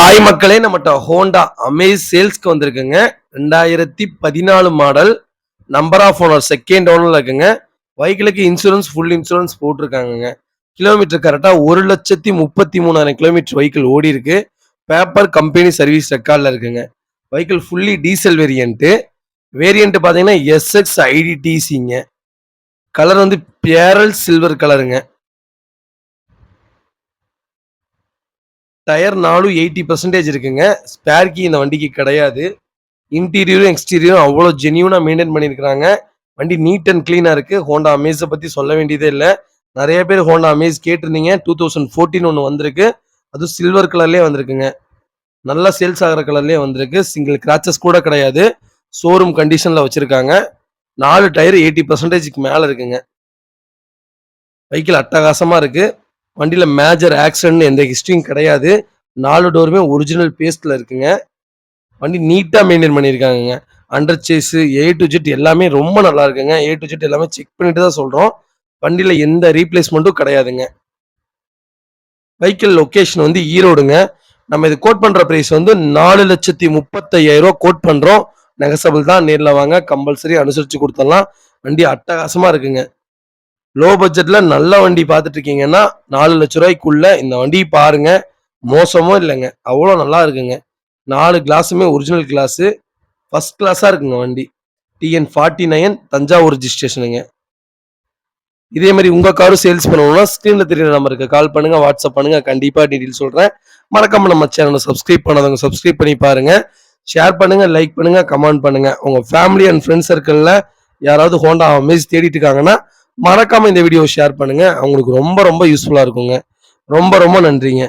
Hi மக்களே நம்மகிட்ட Honda Amaze சேல்ஸ்க்கு வந்திருக்குங்க. ரெண்டாயிரத்தி பதினாலு model number of owner second ஓனர்ல இருக்குங்க. வைக்கிளுக்கு இன்சூரன்ஸ் ஃபுல் இன்சூரன்ஸ் போட்டிருக்காங்கங்க. கிலோமீட்டர் கரெக்டாக ஒரு லட்சத்தி முப்பத்தி மூணாயிரம் கிலோமீட்டர் வைக்கிள் ஓடி இருக்கு. பேப்பர் கம்பெனி சர்வீஸ் ரெக்கார்டில் இருக்குங்க. Vehicle fully diesel variant variant பார்த்தீங்கன்னா எஸ்எக்ஸ் ஐடிடிசிங்க கலர் வந்து பேரல் சில்வர் கலருங்க டயர் நாலும் எயிட்டி பர்சன்டேஜ் இருக்குங்க. ஸ்பேர் கீ இந்த வண்டிக்கு கிடையாது. இன்டீரியரும் எக்ஸ்டீரியரும் அவ்வளோ ஜென்யூனாக மெயின்டைன் பண்ணியிருக்கிறாங்க. வண்டி நீட் அண்ட் க்ளீனாக இருக்குது ஹோண்டா அமேஸை பற்றி சொல்ல வேண்டியதே இல்லை. நிறைய பேர் ஹோண்டா அமேஸ் கேட்டிருந்தீங்க. டூ தௌசண்ட் ஃபோர்டீன் ஒன்று வந்திருக்கு. அதுவும் சில்வர் கலர்லேயே வந்திருக்குங்க. நல்லா சேல்ஸ் ஆகிற கலர்லேயே வந்திருக்கு. சிங்கிள் கிராச்சஸ் கூட கிடையாது. ஷோரூம் கண்டிஷனில் வச்சுருக்காங்க. நாலு டயர் எயிட்டி பர்சன்டேஜுக்கு மேலே இருக்குங்க. வெஹிக்கிள் அட்டகாசமாக இருக்குது வண்டியில் மேஜர் ஆக்சிடென்ட் எந்த ஹிஸ்ட்ரியும் கிடையாது. நாலு டோருமே ஒரிஜினல் பேஸ்டில் இருக்குங்க. வண்டி நீட்டாக maintain பண்ணியிருக்காங்கங்க under chassis A to Z எல்லாமே ரொம்ப நல்லா இருக்குங்க. ஏ டு ஜெட் எல்லாமே செக் பண்ணிட்டு தான் சொல்கிறோம் வண்டியில் எந்த ரீப்ளேஸ்மெண்ட்டும் கிடையாதுங்க. வெஹிக்கிள் லொக்கேஷன் வந்து ஈரோடுங்க. நம்ம இது கோட் பண்ணுற ப்ரைஸ் வந்து நாலு லட்சத்தி முப்பத்தையாயிரம் கோட் பண்ணுறோம் நெகசபிள் தான். நேரில் வாங்க. கம்பல்சரி அனுசரித்து கொடுத்துடலாம். வண்டி அட்டகாசமாக இருக்குங்க. லோ பட்ஜெட்ல நல்ல வண்டி பார்த்துட்டு இருக்கீங்கன்னா நாலு லட்ச ரூபாய்க்குள்ள இந்த வண்டி பாருங்க. மோசமும் இல்லைங்க. அவ்வளோ நல்லா இருக்குங்க. நாலு கிளாஸுமே ஒரிஜினல் கிளாஸு ஃபஸ்ட் கிளாஸாக இருக்குங்க வண்டி. டிஎன் ஃபார்ட்டி நைன் தஞ்சாவூர் ரிஜிஸ்ட்ரேஷனுங்க இதே மாதிரி உங்கள் காரும் சேல்ஸ் பண்ணணும்னா ஸ்க்ரீனில் தெரியுற நம்பருக்கு கால் பண்ணுங்க வாட்ஸ்அப் பண்ணுங்க. கண்டிப்பாக டீட்டெயில் சொல்கிறேன் மறக்காம நம்ம சேனலை சப்ஸ்கிரைப் பண்ணாதவங்க சப்ஸ்கிரைப் பண்ணி பாருங்க. ஷேர் பண்ணுங்க லைக் பண்ணுங்க கமெண்ட் பண்ணுங்க. உங்கள் ஃபேமிலி அண்ட் ஃப்ரெண்ட்ஸ் சர்க்கிளில் யாராவது ஹோண்டா அமேஸ் தேடிட்டு இருக்காங்கன்னா மறக்காம இந்த வீடியோ ஷேர் பண்ணுங்க. அவங்களுக்கு ரொம்ப ரொம்ப யூஸ்ஃபுல்லா இருக்குங்க. ரொம்ப ரொம்ப நன்றிங்க.